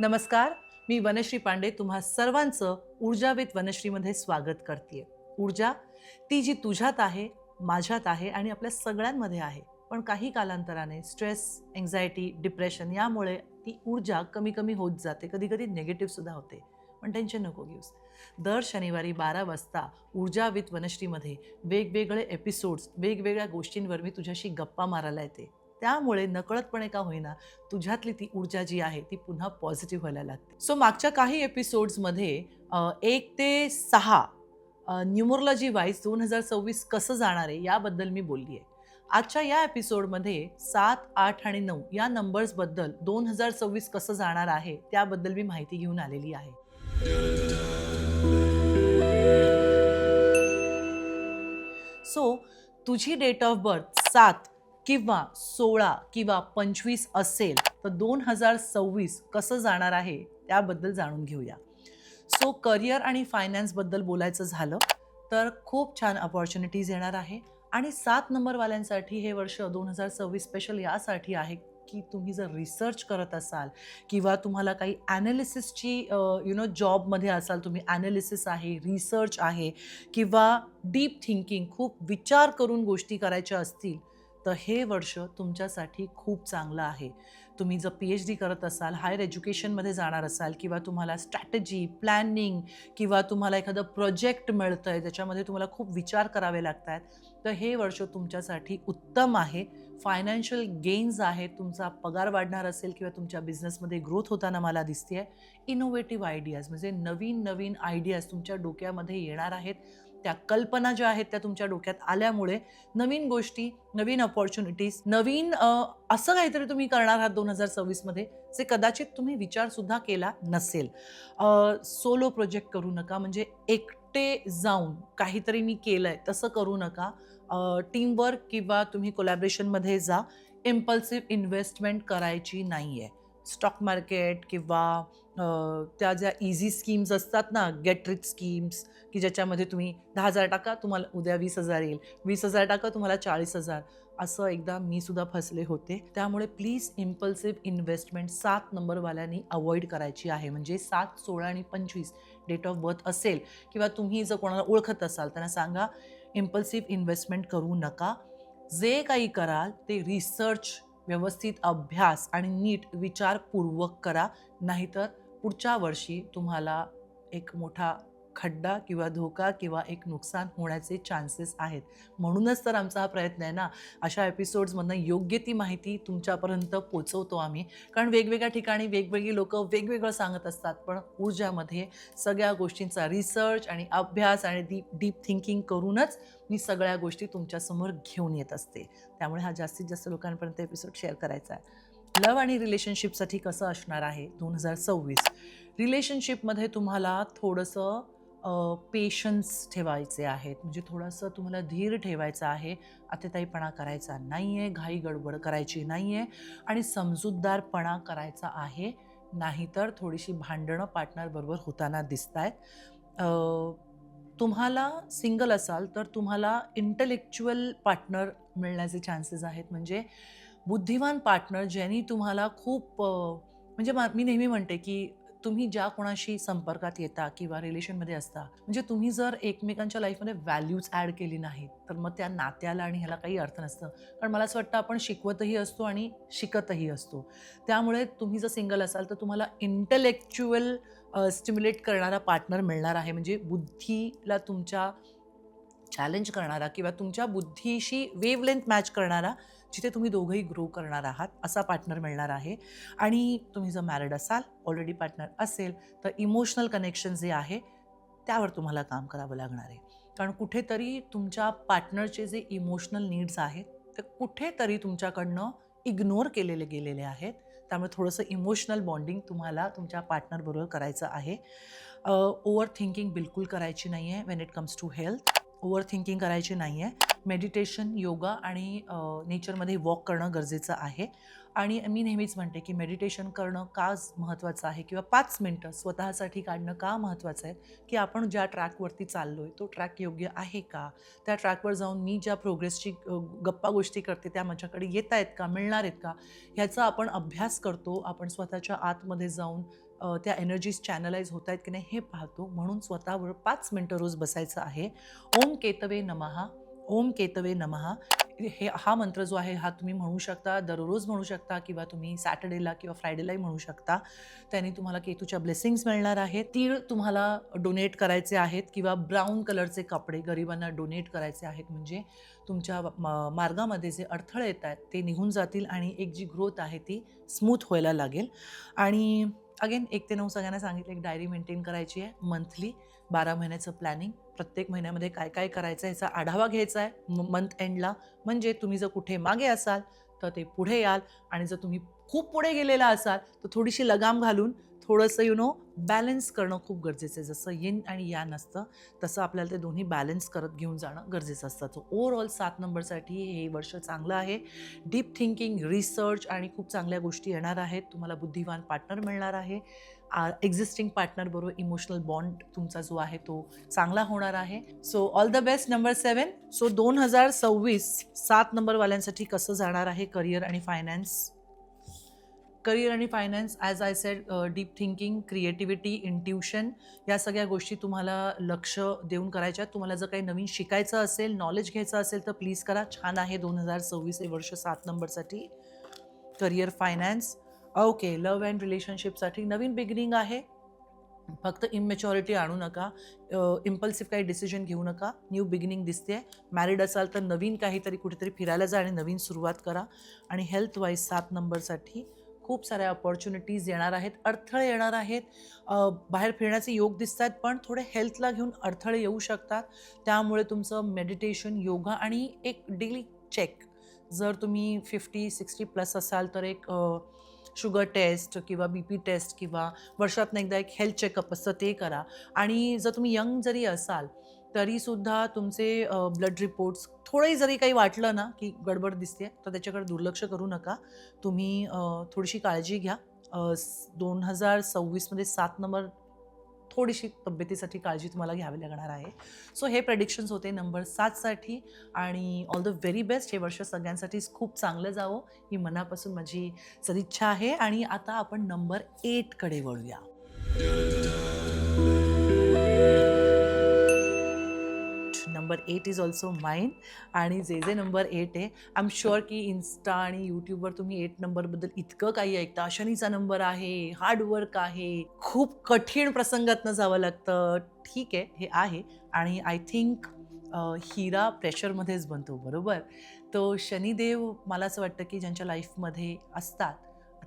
नमस्कार मी वनश्री पांडे तुम्हा सर्वांचं ऊर्जावित वनश्रीमध्ये स्वागत करते ऊर्जा ती जी तुझ्यात आहे माझ्यात आहे आणि आपल्या सगळ्यांमध्ये आहे पण काही कालांतराने स्ट्रेस एन्झायटी डिप्रेशन यामुळे ती ऊर्जा कमी कमी होत जाते कधी कधी निगेटिव्हसुद्धा होते. पण टेन्शन नको घेऊस. दर शनिवारी बारा वाजता ऊर्जा विथ वनश्रीमध्ये वेगवेगळे एपिसोड्स वेगवेगळ्या गोष्टींवर मी तुझ्याशी गप्पा मारायला येते. त्यामुळे नकळतपणे का होईना तुझ्यातली ती ऊर्जा जी आहे ती पुन्हा पॉझिटिव्ह व्हायला लागते. सो मागच्या काही एपिसोड्समध्ये एक ते सहा न्युमरोलॉजी वाईज दोन हजार सव्वीस कसं जाणार आहे याबद्दल मी बोलली आहे. आजच्या या एपिसोडमध्ये सात आठ आणि नऊ या नंबर्सबद्दल दोन हजार सव्वीस कसं जाणार आहे त्याबद्दल मी माहिती घेऊन आलेली आहे. सो तुझी डेट ऑफ बर्थ सात किंवा सोळा किंवा पंचवीस असेल तर दोन हजार सव्वीस कसं जाणार आहे त्याबद्दल जाणून घेऊया. सो करिअर आणि फायनान्सबद्दल बोलायचं झालं तर खूप छान अपॉर्च्युनिटीज येणार आहे. आणि सात नंबरवाल्यांसाठी हे वर्ष दोन हजार सव्वीस स्पेशल यासाठी आहे की तुम्ही जर रिसर्च करत असाल किंवा तुम्हाला काही ॲनालिसिसची यु नो जॉबमध्ये असाल तुम्ही ॲनालिसिस आहे रिसर्च आहे किंवा डीप थिंकिंग खूप विचार करून गोष्टी करायच्या असतील तर हे वर्ष तुमच्यासाठी खूप चांगलं आहे. तुम्ही जर पी एच डी करत असाल हायर एज्युकेशनमध्ये जाणार असाल किंवा तुम्हाला स्ट्रॅटेजी प्लॅनिंग किंवा तुम्हाला एखादं प्रोजेक्ट मिळतं आहे त्याच्यामध्ये तुम्हाला खूप विचार करावे लागत आहेत तर हे वर्ष तुमच्यासाठी उत्तम आहे. फायनान्शियल गेन्स आहेत तुमचा पगार वाढणार असेल किंवा तुमच्या बिझनेसमध्ये ग्रोथ होताना मला दिसते आहे इनोव्हेटिव्ह आयडियाज म्हणजे नवीन नवीन आयडियाज तुमच्या डोक्यामध्ये येणार आहेत. त्या कल्पना ज्या आहेत त्या तुमच्या डोक्यात आल्यामुळे नवीन गोष्टी नवीन अपॉर्च्युनिटीज नवीन असं काहीतरी तुम्ही करणार आहात दोन हजार सव्वीसमध्ये जे कदाचित तुम्ही विचारसुद्धा केला नसेल. सोलो प्रोजेक्ट करू नका म्हणजे एकटे जाऊन काहीतरी मी केलं आहे तसं करू नका. टीमवर्क किंवा तुम्ही कोलॅबरेशनमध्ये जा इम्पल्सिव्ह इन्व्हेस्टमेंट करायची नाही आहे स्टॉक मार्केट किंवा त्या ज्या इझी स्कीम्स असतात ना गेट रिच स्कीम्स की ज्याच्यामध्ये तुम्ही दहा हजार टाका तुम्हाला उद्या वीस हजार येईल. वीस हजार टाका तुम्हाला चाळीस हजार. असं एकदा मी सुद्धा फसले होते. त्यामुळे प्लीज इम्पल्सिव्ह इन्व्हेस्टमेंट सात नंबरवाल्यांनी अवॉइड करायची आहे. म्हणजे सात सोळा आणि पंचवीस डेट ऑफ बर्थ असेल किंवा तुम्ही जर कोणाला ओळखत असाल त्यांना सांगा इम्पल्सिव्ह इन्व्हेस्टमेंट करू नका. जे काही कराल ते रिसर्च व्यवस्थित अभ्यास आणि नीट विचारपूर्वक करा. नाहीतर पुढच्या वर्षी तुम्हाला एक मोठा खड्डा किंवा धोका किंवा एक नुकसान होण्याचे चान्सेस आहेत. म्हणूनच तर आमचा हा प्रयत्न आहे ना अशा एपिसोड्समधनं योग्य ती माहिती तुमच्यापर्यंत पोचवतो आम्ही. कारण वेगवेगळ्या ठिकाणी वेगवेगळी लोक वेगवेगळं सांगत असतात पण ऊर्जामध्ये सगळ्या गोष्टींचा रिसर्च आणि अभ्यास आणि डीप डीप थिंकिंग करूनच मी सगळ्या गोष्टी तुमच्यासमोर घेऊन येत असते. त्यामुळे हा जास्तीत जास्त लोकांपर्यंत एपिसोड शेअर करायचा आहे. लव आणि रिलेशनशिपसाठी कसं असणार आहे? दोन हजार सव्वीस. रिलेशनशिपमध्ये तुम्हाला थोडंसं पेशन्स ठेवायचे आहेत. म्हणजे थोडंसं तुम्हाला धीर ठेवायचा आहे. अतिताईपणा करायचा नाही आहे घाई गडबड करायची नाही आहे आणि समजूतदारपणा करायचा आहे. नाहीतर थोडीशी भांडणं पार्टनरबरोबर होताना दिसत आहेत तुम्हाला सिंगल असाल तर तुम्हाला इंटलेक्च्युअल पार्टनर मिळण्याचे चान्सेस आहेत. म्हणजे बुद्धिवान पार्टनर ज्यांनी तुम्हाला खूप म्हणजे मा- मी नेहमी म्हणते की तुम्ही ज्या कोणाशी संपर्कात येता किंवा रिलेशनमध्ये असता म्हणजे तुम्ही जर एकमेकांच्या लाईफमध्ये व्हॅल्यूज ॲड केली नाहीत तर मग त्या नात्याला आणि ह्याला काही अर्थ नसतं. कारण मला असं वाटतं आपण शिकवतही असतो आणि शिकतही असतो. त्यामुळे तुम्ही जर सिंगल असाल तर तुम्हाला इंटलेक्च्युअल स्टिम्युलेट करणारा पार्टनर मिळणार आहे. म्हणजे बुद्धीला तुमच्या चॅलेंज करणारा किंवा तुमच्या बुद्धीशी वेवलेंथ मॅच करणारा जिथे तुम्ही दोघंही ग्रो करणार आहात असा पार्टनर मिळणार आहे. आणि तुम्ही जर मॅरिड असाल ऑलरेडी पार्टनर असेल तर इमोशनल कनेक्शन जे आहे त्यावर तुम्हाला काम करावं लागणार आहे. कारण कुठेतरी तुमच्या पार्टनरचे जे इमोशनल नीड्स आहेत ते कुठेतरी तुमच्याकडनं इग्नोर केलेले गेलेले आहेत. त्यामुळे थोडंसं इमोशनल बॉन्डिंग तुम्हाला तुमच्या पार्टनरबरोबर करायचं आहे. ओवर थिंकिंग बिलकुल करायची नाही आहे when it comes to health overthinking करायची नाही आहे मेडिटेशन योगा आणि नेचरमध्ये वॉक करणं गरजेचं आहे. आणि मी नेहमीच म्हणते की मेडिटेशन करणं का महत्त्वाचं आहे किंवा पाच मिनटं स्वतःसाठी काढणं का महत्त्वाचं आहे? की आपण ज्या ट्रॅकवरती चाललो आहे तो ट्रॅक योग्य आहे का? त्या ट्रॅकवर जाऊन मी ज्या प्रोग्रेसची गप्पा गोष्टी करते त्या माझ्याकडे येत आहेत का? मिळणार आहेत का? ह्याचा आपण अभ्यास करतो. आपण स्वतःच्या आतमध्ये जाऊन त्या एनर्जीज चॅनलाइज होत आहेत की नाही हे पाहतो. म्हणून स्वतःवर पाच मिनटं रोज बसायचं आहे. ओम केतवे नमहा. ओम केतवे नमहा. हे हा मंत्र जो आहे हा तुम्ही म्हणू शकता दररोज म्हणू शकता किंवा तुम्ही सॅटर्डेला किंवा फ्रायडेलाही म्हणू शकता. त्याने तुम्हाला केतूच्या ब्लेसिंग्स मिळणार आहेत. तीळ तुम्हाला डोनेट करायचे आहेत किंवा ब्राऊन कलरचे कपडे गरिबांना डोनेट करायचे आहेत. म्हणजे तुमच्या म- मार्गामध्ये जे अडथळे येत आहेत ते निघून जातील आणि एक जी ग्रोथ आहे ती स्मूथ व्हायला लागेल. आणि अगेन एक ते नऊ सगळ्यांना सांगितलं एक डायरी मेंटेन करायची आहे मंथली बारा महिन्याचं प्लॅनिंग प्रत्येक महिन्यामध्ये काय काय करायचं आहे याचा आढावा घ्यायचा आहे मंथ एंडला म्हणजे तुम्ही जर कुठे मागे असाल तर ते पुढे याल. आणि जर तुम्ही खूप पुढे गेलेला असाल तर थोडीशी लगाम घालून थोडंसं यु नो बॅलन्स करणं खूप गरजेचं आहे. जसं येन आणि या नसतं तसं आपल्याला ते दोन्ही बॅलन्स करत घेऊन जाणं गरजेचं असतं. सो ओव्हरऑल सात नंबरसाठी हे वर्ष चांगलं आहे. डीप थिंकिंग रिसर्च आणि खूप चांगल्या गोष्टी येणार आहेत. तुम्हाला बुद्धिवान पार्टनर मिळणार आहे. एक्झिस्टिंग पार्टनरबरोबर इमोशनल बॉन्ड तुमचा जो आहे तो चांगला होणार आहे. So all the best number seven so दोन हजार सव्वीस सात नंबरवाल्यांसाठी कसं जाणार आहे करिअर आणि फायनान्स करिअर आणि finance as I said deep thinking creativity intuition या सगळ्या गोष्टी तुम्हाला लक्ष देऊन करायच्या. आहेत. तुम्हाला जर काही नवीन शिकायचं असेल नॉलेज घ्यायचं असेल तर प्लीज करा. छान आहे दोन हजार सव्वीस हे वर्ष सात नंबरसाठी. Career finance okay love and रिलेशनशिपसाठी नवीन बिगिनिंग आहे. फक्त इमॅच्युरिटी आणू नका. इम्पल्सिव्ह काही डिसिजन घेऊ नका. न्यू बिगिनिंग दिसते. मॅरिड असाल तर नवीन काहीतरी कुठेतरी फिरायला जा आणि नवीन सुरुवात करा. आणि हेल्थ वाईज सात नंबरसाठी खूप साऱ्या ऑपॉर्च्युनिटीज येणार आहेत अडथळे येणार आहेत. बाहेर फिरण्याचे योग दिसत आहेत पण थोडे हेल्थला घेऊन अडथळे येऊ शकतात. त्यामुळे तुमचं मेडिटेशन योगा आणि एक डेली चेक जर तुम्ही फिफ्टी सिक्स्टी प्लस असाल तर एक शुगर टेस्ट किंवा बी पी टेस्ट किंवा वर्षातनं एकदा एक हेल्थ चेकअप असतं ते करा. आणि जर तुम्ही यंग जरी असाल तरीसुद्धा तुमचे ब्लड रिपोर्ट्स थोडंही जरी काही वाटलं ना की गडबड दिसते तर त्याच्याकडे दुर्लक्ष करू नका. तुम्ही थोडीशी काळजी घ्या. दोन हजार सव्वीसमध्ये सात नंबर थोडीशी तब्येतीसाठी काळजी तुम्हाला घ्यावी लागणार आहे. सो हे प्रेडिक्शन्स होते नंबर सातसाठी आणि ऑल द व्हेरी बेस्ट हे वर्ष सगळ्यांसाठीच खूप चांगलं जावं ही मनापासून माझी सदिच्छा आहे. आणि आता आपण नंबर एटकडे वळूया. Number eight is also mine आणि जे जे नंबर एट आहे आय एम शुअर की इन्स्टा आणि यूट्यूबवर तुम्ही एट नंबरबद्दल इतकं काही ऐकता. शनीचा नंबर आहे हार्डवर्क आहे खूप कठीण प्रसंगातनं जावं लागतं. ठीक आहे हे आहे. आणि आय थिंक हिरा प्रेशरमध्येच बनतो बरोबर? तो शनिदेव मला असं वाटतं की ज्यांच्या लाईफमध्ये असतात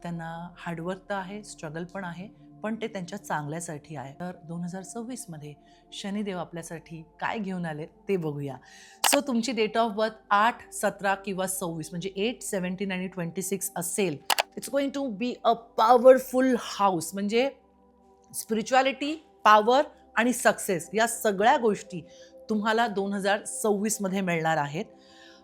त्यांना हार्डवर्क तर आहे स्ट्रगल पण आहे पण ते त्यांच्या चांगल्यासाठी आहे. तर दोन हजार सव्वीसमध्ये शनिदेव आपल्यासाठी काय घेऊन आले ते बघूया. सो तुमची डेट ऑफ बर्थ आठ सतरा किंवा सव्वीस म्हणजे एट सेवन्टीन आणि ट्वेंटी सिक्स असेल it's going to be a powerful house म्हणजे स्पिरिच्युअलिटी पॉवर आणि सक्सेस या सगळ्या गोष्टी तुम्हाला दोन हजार सव्वीसमध्ये मिळणार आहेत.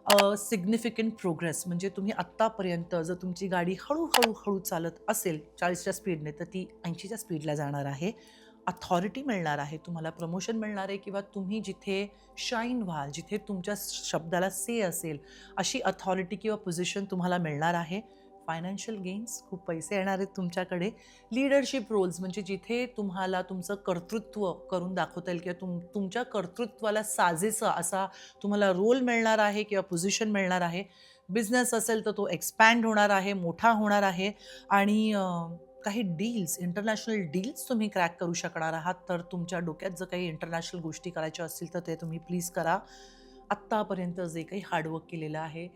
सिग्निफिकंट प्रोग्रेस म्हणजे तुम्ही आत्तापर्यंत जर तुमची गाडी हळूहळू हळू चालत असेल चाळीसच्या स्पीडने तर ती ऐंशीच्या स्पीडला जाणार आहे. अथॉरिटी मिळणार आहे. तुम्हाला प्रमोशन मिळणार आहे किंवा तुम्ही जिथे शाईन व्हाल जिथे तुमच्या शब्दाला से असेल अशी अथॉरिटी किंवा पोझिशन तुम्हाला मिळणार आहे. फायनान्शियल गेन्स खूप पैसे येणार आहेत तुमच्याकडे. लिडरशिप रोल्स म्हणजे जिथे तुम्हाला तुमचं कर्तृत्व करून दाखवता येईल किंवा तुम तुमच्या कर्तृत्वाला साजेसं असा तुम्हाला रोल मिळणार आहे किंवा पोझिशन मिळणार आहे. बिझनेस असेल तर तो एक्सपॅन्ड होणार आहे मोठा होणार आहे आणि काही डील्स इंटरनॅशनल डील्स तुम्ही क्रॅक करू शकणार आहात. तर तुमच्या डोक्यात जर काही इंटरनॅशनल गोष्टी करायच्या असतील तर ते तुम्ही प्लीज करा. आत्तापर्यंत जे काही हार्डवर्क केलेलं आहे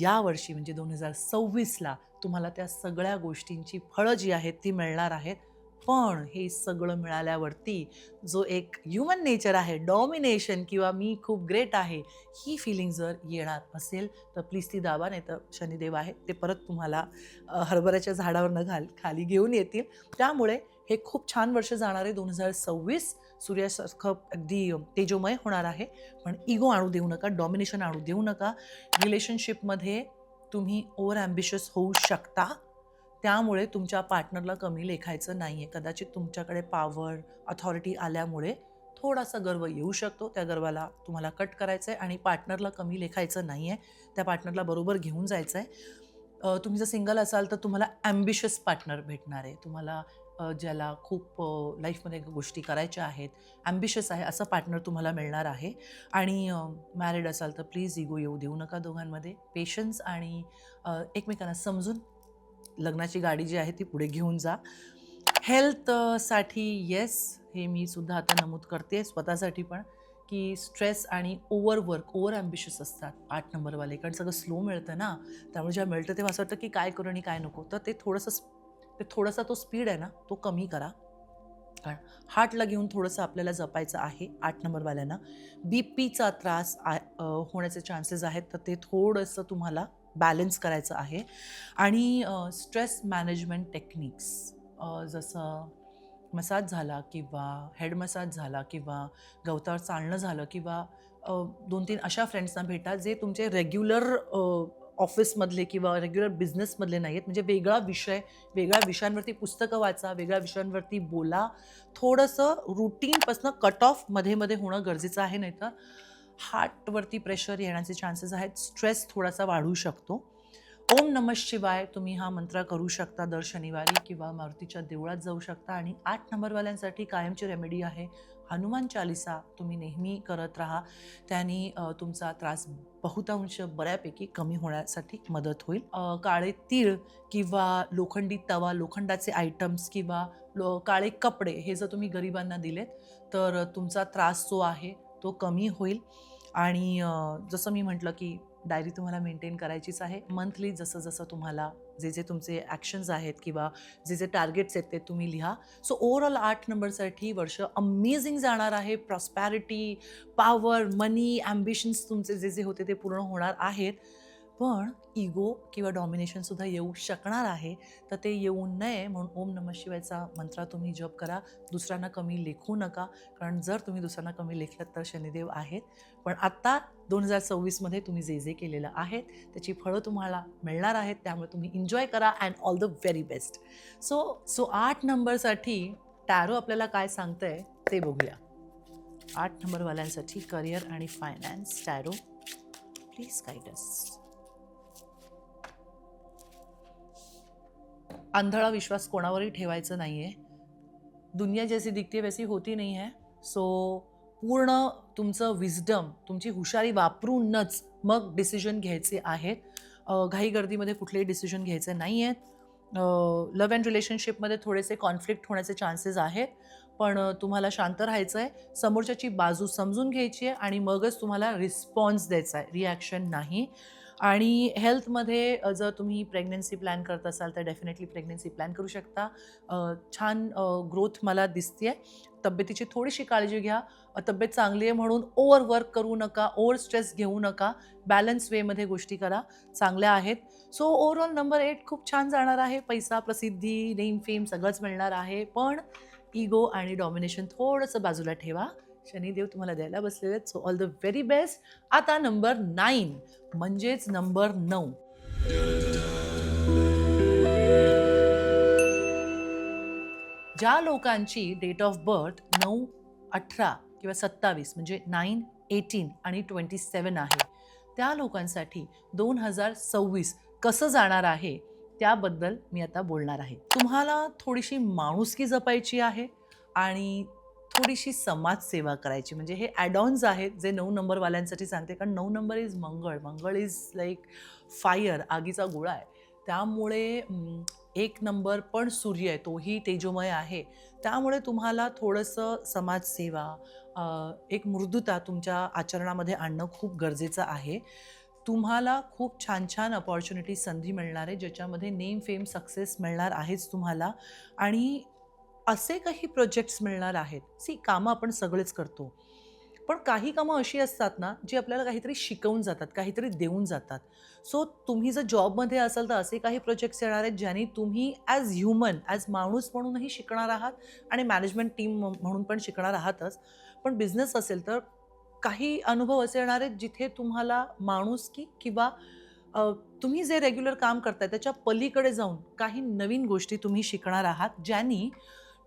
यावर्षी म्हणजे दोन हजार सव्वीसला तुम्हाला त्या सगळ्या गोष्टींची फळं जी आहेत ती मिळणार आहेत. पण हे सगळं मिळाल्यावरती जो एक ह्युमन नेचर आहे डॉमिनेशन किंवा मी खूप ग्रेट आहे ही फिलिंग जर येणार असेल तर प्लीज ती दाबा नाही तर शनिदेव आहे ते परत तुम्हाला हरभऱ्याच्या हरभऱ्याच्या न घाल खाली घेऊन येतील. त्यामुळे हे खूप छान वर्ष जाणार आहे दोन हजार सव्वीस सूर्यासारखं अगदी तेजोमय होणार आहे. पण इगो आणू देऊ नका डॉमिनेशन आणू देऊ नका. रिलेशनशिपमध्ये तुम्ही ओव्हर ॲम्बिशियस होऊ शकता. त्यामुळे तुमच्या पार्टनरला कमी लेखायचं नाही आहे कदाचित तुमच्याकडे पॉवर अथॉरिटी आल्यामुळे थोडासा गर्व येऊ शकतो. त्या गर्वाला तुम्हाला कट करायचं आहे आणि पार्टनरला कमी लेखायचं नाही आहे त्या पार्टनरला बरोबर घेऊन जायचं आहे तुम्ही जर सिंगल असाल तर तुम्हाला ॲम्बिशियस पार्टनर भेटणार आहे. तुम्हाला ज्याला खूप लाईफमध्ये गोष्टी करायच्या आहेत ॲम्बिशियस आहे असं पार्टनर तुम्हाला मिळणार आहे. आणि मॅरिड असाल तर प्लीज इगो येऊ देऊ नका दोघांमध्ये. पेशन्स आणि एकमेकांना समजून लग्नाची गाडी जी आहे ती पुढे घेऊन जा. हेल्थसाठी येस हे मी सुद्धा आता नमूद करते स्वतःसाठी पण की स्ट्रेस आणि ओव्हरवर्क ओव्हर ॲम्बिशियस असतात आठ नंबरवाले. कारण सगळं स्लो मिळतं ना. त्यामुळे जेव्हा मिळतं तेव्हा असं वाटतं की काय करू आणि काय नको. तर ते थोडंसं ते थोडासा तो स्पीड आहे ना तो कमी करा. कारण हार्टला घेऊन थोडंसं आपल्याला जपायचं आहे आठ नंबरवाल्यांना. बी पीचा त्रास आ- होण्याचे चान्सेस आहेत तर ते थोडंसं तुम्हाला बॅलन्स करायचं आहे. आणि स्ट्रेस मॅनेजमेंट टेक्निक्स जसं मसाज झाला किंवा हेड मसाज झाला किंवा गवतावर चालणं झालं किंवा दोन तीन अशा फ्रेंड्सना भेटा जे तुमचे रेग्युलर ऑफिसमधले किंवा रेग्युलर बिझनेसमधले नाही आहेत म्हणजे वेगळा विषय वेगळ्या विषयांवरती पुस्तकं वाचा वेगळ्या विषयांवरती बोला. थोडंसं रुटीनपासनं कट ऑफमध्ये मध्ये होणं गरजेचं आहे नाही तर हार्टवरती प्रेशर येण्याचे चान्सेस आहेत. स्ट्रेस थोडासा वाढू शकतो. ओम नम शिवाय तुम्ही हा मंत्र करू शकता. दर शनिवारी किंवा मारुतीच्या देवळात जाऊ शकता. आणि आठ नंबरवाल्यांसाठी कायमची रेमेडी आहे. हनुमान चालिसा तुम्ही नेहमी करत राहा. त्याने तुमचा त्रास बहुतांश बऱ्यापैकी कमी होण्यासाठी मदत होईल. काळे तीळ किंवा लोखंडी तवा लोखंडाचे आयटम्स किंवा लो काळे कपडे हे जर तुम्ही गरिबांना दिलेत तर तुमचा त्रास जो आहे तो कमी होईल. आणि जसं मी म्हटलं की डायरी तुम्हाला मेंटेन करायचीच आहे. मंथली जसं जसं तुम्हाला जे जे तुमचे ॲक्शन्स आहेत किंवा जे जे टार्गेट्स आहेत ते तुम्ही लिहा. सो ओव्हरऑल आठ नंबरसाठी वर्ष अमेझिंग जाणार आहे. प्रॉस्पॅरिटी पॉवर मनी ॲम्बिशन्स तुमचे जे जे होते ते पूर्ण होणार आहेत. पण इगो किंवा डॉमिनेशनसुद्धा येऊ शकणार आहे तर ते येऊ नये म्हणून ओम नम शिवायचा मंत्र तुम्ही जप करा. दुसऱ्यांना कमी लेखू नका कारण जर तुम्ही दुसऱ्यांना कमी लेखलात तर शनिदेव आहेत. पण आत्ता दोन हजार सव्वीसमध्ये तुम्ही जे जे केलेलं आहेत त्याची फळं तुम्हाला मिळणार आहेत त्यामुळे तुम्ही एन्जॉय करा and all the very best so so आठ नंबरसाठी टॅरो आपल्याला काय सांगतंय ते बघूया. आठ नंबरवाल्यांसाठी करिअर आणि फायनान्स टॅरो प्लीज गाईडस आंधळा विश्वास कोणावरही ठेवायचं नाही आहे दुनिया जैसी दिखती है वैसी होती नाही आहे सो पूर्ण तुमचं विजडम तुमची हुशारी वापरूनच मग डिसिजन घ्यायचे आहेत. घाईगर्दीमध्ये कुठलेही डिसिजन घ्यायचे नाही आहेत लव्ह अँड रिलेशनशिपमध्ये थोडेसे कॉन्फ्लिक्ट होण्याचे चान्सेस आहेत. पण तुम्हाला शांत राहायचं आहे समोरच्याची बाजू समजून घ्यायची आहे आणि मगच तुम्हाला रिस्पॉन्स द्यायचा आहे. रिॲक्शन नाही. आणि हेल्थमध्ये जर तुम्ही प्रेग्नन्सी प्लॅन करत असाल तर डेफिनेटली प्रेग्नन्सी प्लॅन करू शकता. छान ग्रोथ मला दिसते तब्येतीची थोडीशी काळजी घ्या. तब्येत चांगली आहे म्हणून ओव्हर वर्क करू नका ओव्हर स्ट्रेस घेऊ नका. बॅलन्स वेमध्ये गोष्टी करा. चांगल्या आहेत. सो ओव्हरऑल नंबर एट खूप छान जाणार आहे. पैसा प्रसिद्धी नेम फेम सगळंच मिळणार आहे. पण इगो आणि डॉमिनेशन थोडंसं बाजूला ठेवा. शनिदेव तुम्हाला द्यायला बसलेले आहेत. So all the very best आता नंबर नाईन म्हणजेच नंबर नऊ. ज्या लोकांची डेट ऑफ बर्थ नऊ अठरा किंवा सत्तावीस म्हणजे नाईन एटीन आणि ट्वेंटी सेवन आहे त्या लोकांसाठी दोन हजार सव्वीस कसं जाणार आहे त्याबद्दल मी आता बोलणार आहे. तुम्हाला थोडीशी माणुसकी जपायची आहे आणि थोडीशी समाजसेवा करायची. म्हणजे हे ॲडॉन्स आहेत जे नऊ नंबरवाल्यांसाठी सांगते. कारण नऊ number is Mangal. Mangal is like fire आगीचा गोळा आहे. त्यामुळे एक नंबर पण सूर्य आहे. तोही तेजोमय आहे. त्यामुळे तुम्हाला थोडंसं समाजसेवा एक मृदुता तुमच्या आचरणामध्ये आणणं खूप गरजेचं आहे. तुम्हाला खूप छान छान अपॉर्च्युनिटी संधी मिळणार आहे ज्याच्यामध्ये नेम फेम सक्सेस मिळणार आहेच तुम्हाला. आणि असे काही प्रोजेक्ट्स मिळणार आहेत. सी कामं आपण सगळेच करतो. पण काही कामं अशी असतात ना जी आपल्याला काहीतरी शिकवून जातात काहीतरी देऊन जातात. सो तुम्ही जर जॉबमध्ये असाल तर असे काही प्रोजेक्ट्स येणार आहेत ज्याने तुम्ही ॲज ह्युमन ॲज माणूस म्हणूनही शिकणार आहात आणि मॅनेजमेंट टीम म्हणून पण शिकणार आहातच. पण बिझनेस असेल तर काही अनुभव असे येणार आहेत जिथे तुम्हाला माणूस की किंवा तुम्ही जे रेग्युलर काम करताय त्याच्या पलीकडे जाऊन काही नवीन गोष्टी तुम्ही शिकणार आहात ज्यांनी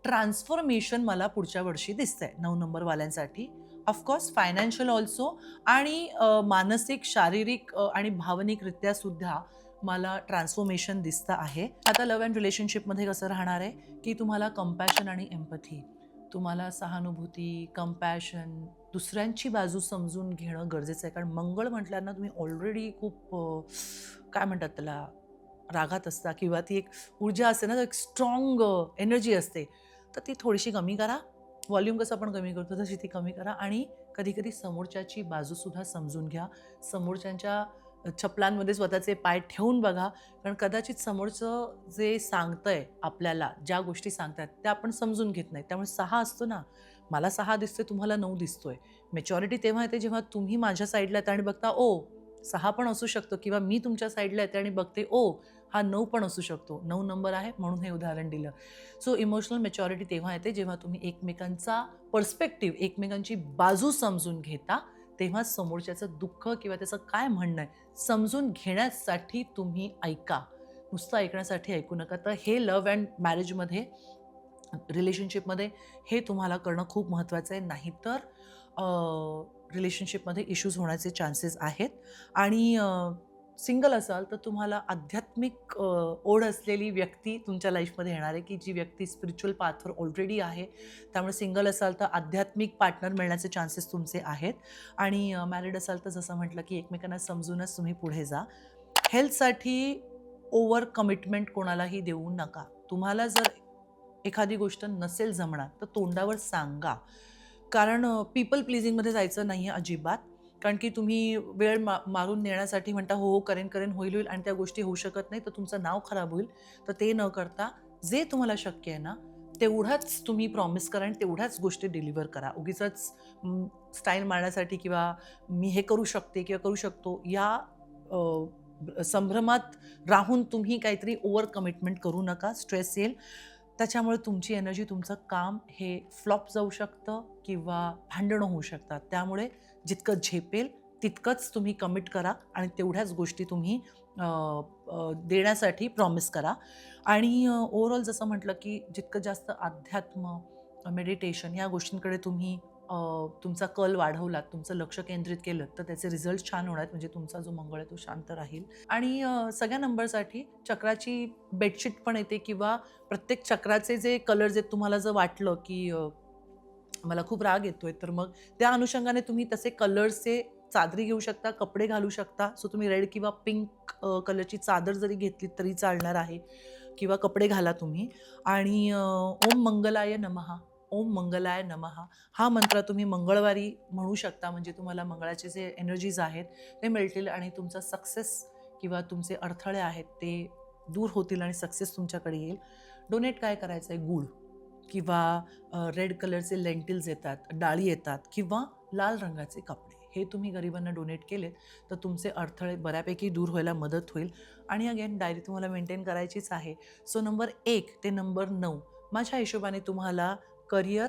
ट्रान्सफॉर्मेशन मला पुढच्या वर्षी दिसतंय नऊ नंबरवाल्यांसाठी ऑफकोर्स फायनान्शियल ऑल्सो आणि मानसिक शारीरिक आणि भावनिकरित्या सुद्धा मला ट्रान्सफॉर्मेशन दिसतं आहे. आता लव्ह अँड रिलेशनशिपमध्ये कसं राहणार आहे? की तुम्हाला कम्पॅशन आणि एम्पथी तुम्हाला सहानुभूती कम्पॅशन दुसऱ्यांची बाजू समजून घेणं गरजेचं आहे. कारण मंगळ म्हटल्यानं तुम्ही ऑलरेडी खूप काय म्हणतात त्याला रागात असता किंवा ती एक ऊर्जा असते ना एक स्ट्रॉंग एनर्जी असते. तर ती थोडीशी कमी करा. व्हॉल्यूम कसं आपण कमी करतो तशी ती कमी करा आणि कधीकधी समोरच्याची बाजूसुद्धा समजून घ्या. समोरच्यांच्या छपलांमध्ये स्वतःचे पाय ठेवून बघा. कारण कदाचित समोरचं जे सांगतंय आपल्याला ज्या गोष्टी सांगतात त्या आपण समजून घेत नाही. त्यामुळे सहा असतो ना. मला सहा दिसतोय तुम्हाला नऊ दिसतोय. मेच्युरिटी तेव्हा येते जेव्हा तुम्ही माझ्या साईडला येता आणि बघता ओ सहा पण असू शकतो किंवा मी तुमच्या साईडला येते आणि बघते ओ हा नऊ पण असू शकतो. नऊ नंबर आहे म्हणून हे उदाहरण दिलं. सो इमोशनल मेच्युरिटी तेव्हा येते जेव्हा तुम्ही एकमेकांचा पर्स्पेक्टिव्ह एकमेकांची बाजू समजून घेता तेव्हा समोरच्याचं दुःख किंवा त्याचं काय म्हणणं आहे समजून घेण्यासाठी तुम्ही ऐका. नुसतं ऐकण्यासाठी ऐकू नका. तर हे लव्ह अँड मॅरेजमध्ये रिलेशनशिपमध्ये हे तुम्हाला करणं खूप महत्त्वाचं आहे. नाहीतर रिलेशनशिपमध्ये इश्यूज होण्याचे चान्सेस आहेत. आणि सिंगल असाल तर तुम्हाला आध्यात्मिक ओढ असलेली व्यक्ती तुमच्या लाईफमध्ये येणार आहे की जी व्यक्ती स्पिरिच्युअल पाथवर ऑलरेडी आहे. त्यामुळे सिंगल असाल तर आध्यात्मिक पार्टनर मिळण्याचे चान्सेस तुमचे आहेत. आणि मॅरिड असाल तर जसं म्हटलं की एकमेकांना समजूनच तुम्ही पुढे जा. हेल्थसाठी ओव्हर कमिटमेंट कोणालाही देऊ नका. तुम्हाला जर एखादी गोष्ट नसेल जमणार तर तोंडावर सांगा. कारण पीपल प्लिझिंगमध्ये जायचं नाही आहे अजिबात. कारण की तुम्ही वेळ मा मारून नेण्यासाठी म्हणता हो हो करेन करेन होईल होईल आणि त्या गोष्टी होऊ शकत नाही तर तुमचं नाव खराब होईल. तर ते न करता जे तुम्हाला शक्य आहे ना तेवढाच तुम्ही प्रॉमिस करा आणि तेवढ्याच गोष्टी डिलिव्हर करा. उगीच स्टाईल मारण्यासाठी किंवा मी हे करू शकते किंवा करू शकतो या संभ्रमात राहून तुम्ही काहीतरी ओव्हर कमिटमेंट करू नका स्ट्रेस येईल. त्याच्यामुळे तुमची एनर्जी तुमचं काम हे फ्लॉप जाऊ शकतं किंवा भांडणं होऊ शकतात. त्यामुळे जितकं झेपेल तितकंच तुम्ही कमिट करा आणि तेवढ्याच गोष्टी तुम्ही देण्यासाठी प्रॉमिस करा. आणि ओव्हरऑल जसं म्हटलं की जितकं जास्त अध्यात्म मेडिटेशन या गोष्टींकडे तुम्ही तुमचा कल वाढवलात तुमचं लक्ष केंद्रित केलं तर त्याचे रिझल्ट छान होणार म्हणजे तुमचा जो मंगळ आहे तो शांत राहील. आणि सगळ्या नंबरसाठी चक्राची बेडशीट पण येते किंवा प्रत्येक चक्राचे जे कलर्स आहेत तुम्हाला जर वाटलं की मला खूप राग येतोय तर मग त्या अनुषंगाने तुम्ही तसे कलर्सचे चादरी घेऊ शकता कपडे घालू शकता. सो तुम्ही रेड किंवा पिंक कलरची चादर जरी घेतली तरी चालणार आहे किंवा कपडे घाला तुम्ही. आणि ओम मंगलाय नमहा ओम मंगलाय नमहा हा मंत्र तुम्ही मंगळवारी म्हणू शकता म्हणजे तुम्हाला मंगळाचे जे एनर्जीज आहेत ते मिळतील आणि तुमचा सक्सेस किंवा तुमचे अडथळे आहेत ते दूर होतील आणि सक्सेस तुमच्याकडे येईल. डोनेट काय करायचं आहे गूळ किंवा रेड कलरचे लेंटिल्स येतात डाळी येतात किंवा लाल रंगाचे कपडे. हे तुम्ही गरिबांना डोनेट केलेत तर तुमचे अडथळे बऱ्यापैकी दूर व्हायला मदत होईल. आणि अगेन डायरी तुम्हाला मेंटेन करायचीच आहे. सो नंबर एक ते नंबर नऊ माझ्या हिशोबाने तुम्हाला career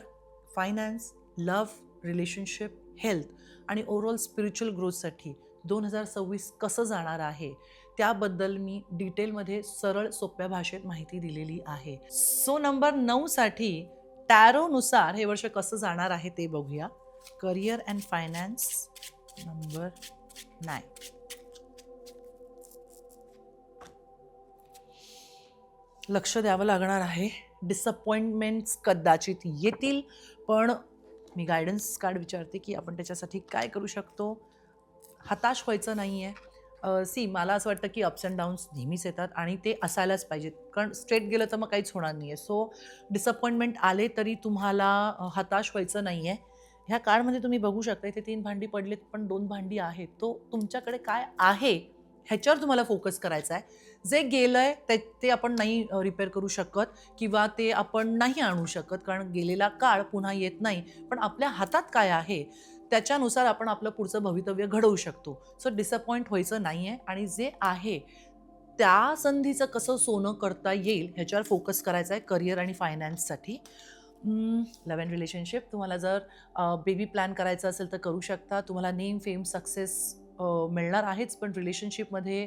finance love relationship health आणि ओव्हरऑल स्पिरिच्युअल ग्रोथसाठी दोन हजार सव्वीस कसं जाणार आहे त्याबद्दल मी डिटेलमध्ये सरळ सोप्या भाषेत माहिती दिलेली आहे. सो नंबर नऊसाठी टॅरोनुसार हे वर्ष कसं जाणार आहे ते बघूया. Career and finance number nine. लक्ष द्यावं लागणार आहे. डिसअपॉइंटमेंट्स कदाचित येतील. पण मी गायडन्स कार्ड विचारते की आपण त्याच्यासाठी काय करू शकतो? हताश व्हायचं नाही आहे सी मला असं वाटतं की अप्स अँड डाऊन्स नेहमीच येतात आणि ते असायलाच पाहिजेत. कारण स्ट्रेट गेलं तर मग काहीच होणार नाही आहे सो डिसअपॉइंटमेंट आले तरी तुम्हाला हताश व्हायचं नाही आहे ह्या कार्डमध्ये तुम्ही बघू शकता इथे तीन भांडी पडलेत पण दोन भांडी आहेत. तो तुमच्याकडे काय आहे? ह्याच्यावर तुम्हाला फोकस करायचा आहे. जे गेलं आहे ते ते आपण नाही रिपेअर करू शकत किंवा ते आपण नाही आणू शकत कारण गेलेला काळ पुन्हा येत नाही. पण आपल्या हातात काय आहे त्याच्यानुसार आपण आपलं पुढचं भवितव्य घडवू शकतो. सो डिसअपॉइंट व्हायचं नाही आहे आणि जे आहे त्या संधीचं कसं सोनं करता येईल ह्याच्यावर फोकस करायचा आहे करिअर आणि फायनान्ससाठी लव्ह अँड रिलेशनशिप तुम्हाला जर बेबी प्लॅन करायचं असेल तर करू शकता. तुम्हाला नेम फेम सक्सेस मिळणार आहेच पण रिलेशनशिपमध्ये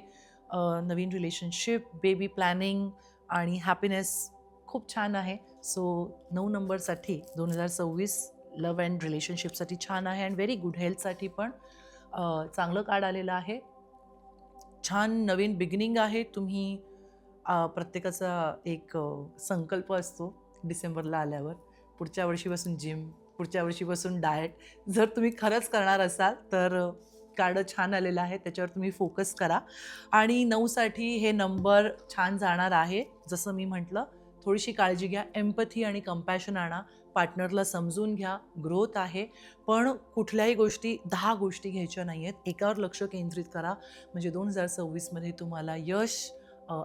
नवीन रिलेशनशिप बेबी प्लॅनिंग आणि हॅपीनेस खूप छान आहे. सो नऊ नंबरसाठी दोन हजार सव्वीस लव्ह अँड रिलेशनशिपसाठी छान आहे अँड व्हेरी गुड हेल्थसाठी पण चांगलं कार्ड आलेलं आहे. छान नवीन बिगिनिंग आहे. तुम्ही प्रत्येकाचा एक संकल्प असतो डिसेंबरला आल्यावर. पुढच्या वर्षीपासून जिम पुढच्या वर्षीपासून डाएट जर तुम्ही खरंच करणार असाल तर कार्ड छान आलेलं आहे त्याच्यावर तुम्ही फोकस करा. आणि नऊसाठी हे नंबर छान जाणार आहे. जसं मी म्हटलं थोडीशी काळजी घ्या एम्पथी आणि कम्पॅशन आणा. पार्टनरला समजून घ्या ग्रोथ आहे. पण कुठल्याही गोष्टी दहा गोष्टी घ्यायच्या नाही आहेत एकावर लक्ष केंद्रित करा. म्हणजे दोन हजार सव्वीसमध्ये तुम्हाला यश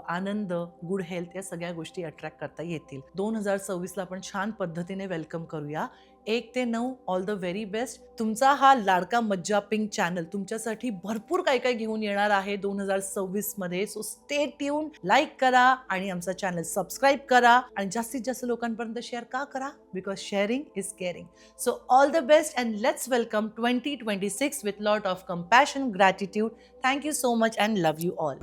आनंद गुड हेल्थ या सगळ्या गोष्टी अट्रॅक्ट करता येतील. दोन हजार सव्वीसला आपण छान पद्धतीने वेलकम करूया. एक ते नऊ ऑल द व्हेरी बेस्ट तुमचा हा लाडका मज्जा पिंक चॅनल तुमच्यासाठी भरपूर काय काय घेऊन येणार आहे दोन हजार सव्वीसमध्ये. सो स्टे ट्यून लाईक करा आणि आमचा चॅनल सबस्क्राईब करा आणि जास्तीत जास्त लोकांपर्यंत शेअर का करा? Because sharing is caring so all the best and let's welcome twenty twenty six with lot of compassion gratitude thank you so much and love you all